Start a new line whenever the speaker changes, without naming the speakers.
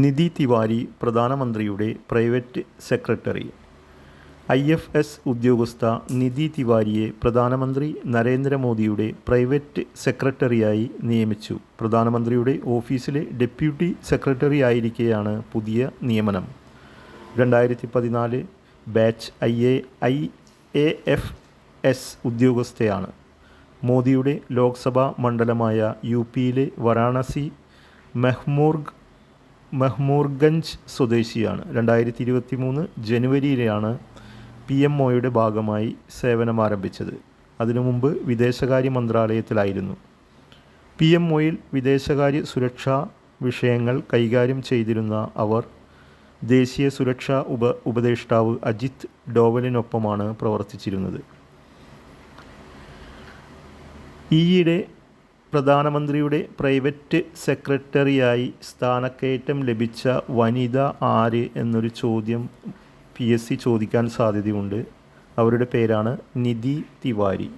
നിധി തിവാരി പ്രധാനമന്ത്രിയുടെ private secretary. I F S ഉദ്യോഗസ്ഥ നിധി തിവാരിയെ പ്രധാനമന്ത്രി നരേന്ദ്രമോദിയുടെ പ്രൈവറ്റ് സെക്രട്ടറിയായി നിയമിച്ചു. പ്രധാനമന്ത്രിയുടെ ഓഫീസിലെ ഡെപ്യൂട്ടി സെക്രട്ടറി ആയിരിക്കെയാണ് പുതിയ നിയമനം. രണ്ടായിരത്തി പതിനാല് batch I A I A F S ഉദ്യോഗസ്ഥയാണ്. മോദിയുടെ ലോക്സഭാ മണ്ഡലമായ യു പിയിലെ വാരാണസി മെഹ്മൂർഗ് മെഹ്മൂർഗഞ്ച് സ്വദേശിയാണ്. രണ്ടായിരത്തി ഇരുപത്തി മൂന്ന് ജനുവരിയിലാണ് പി എം ഒയുടെ ഭാഗമായി സേവനം ആരംഭിച്ചത്. അതിനു മുമ്പ് വിദേശകാര്യ മന്ത്രാലയത്തിലായിരുന്നു. പി എം ഒയിൽ വിദേശകാര്യ സുരക്ഷാ വിഷയങ്ങൾ കൈകാര്യം ചെയ്തിരുന്ന അവർ ദേശീയ സുരക്ഷാ ഉപ ഉപദേഷ്ടാവ് അജിത് ഡോവലിനൊപ്പമാണ് പ്രവർത്തിച്ചിരുന്നത്. ഈയിടെ പ്രധാനമന്ത്രിയുടെ പ്രൈവറ്റ് സെക്രട്ടറിയായി സ്ഥാനക്കയറ്റം ലഭിച്ച വനിത ആര് എന്നൊരു ചോദ്യം പി എസ് സി ചോദിക്കാൻ സാധ്യതയുണ്ട്. അവരുടെ പേരാണ് നിധി തിവാരി.